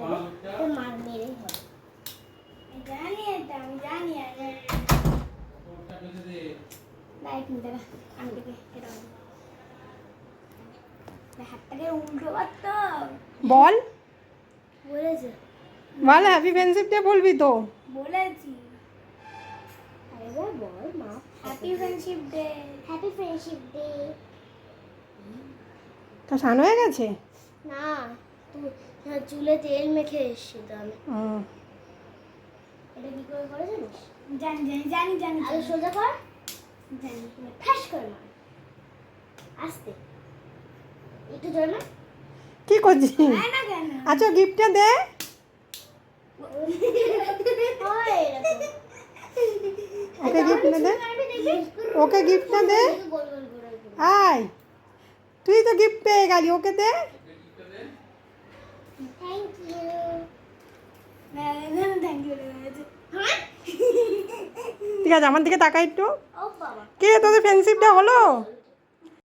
হাতে মার মেরেই হবে জানি এটা আমি জানি আরে নিতে হবে আমি থেকে কেটে হবে হাতটাকে উল্টো করতো বল। বলেছে। বল হ্যাপি ফ্রেন্ডশিপ ডে বলবি তো। বলেছি। আরেকবার বল মা। Happy friendship day happy friendship day তা স্নান হয়ে গেছে? না। চুলে তেল মেখে এসছি তো আমি। এটা কি করে করে জানিস? জানি জানি জানি জানি। সোজা কর। জানি। ঠাস করে মার। আস্তে। একটু জোরে না কি করছিস? তাই না কেন? আচ্ছা গিফটটা দে। হয় ওকে গিফটটা দে। ওকে গিফটটা দে। আয়। তুই তো গিফট পেয়ে গেলি ওকে দে। ঠিক আছে আমার দিকে তাকাই একটু। কে তোদের ফ্রেন্ডশিপটা হলো?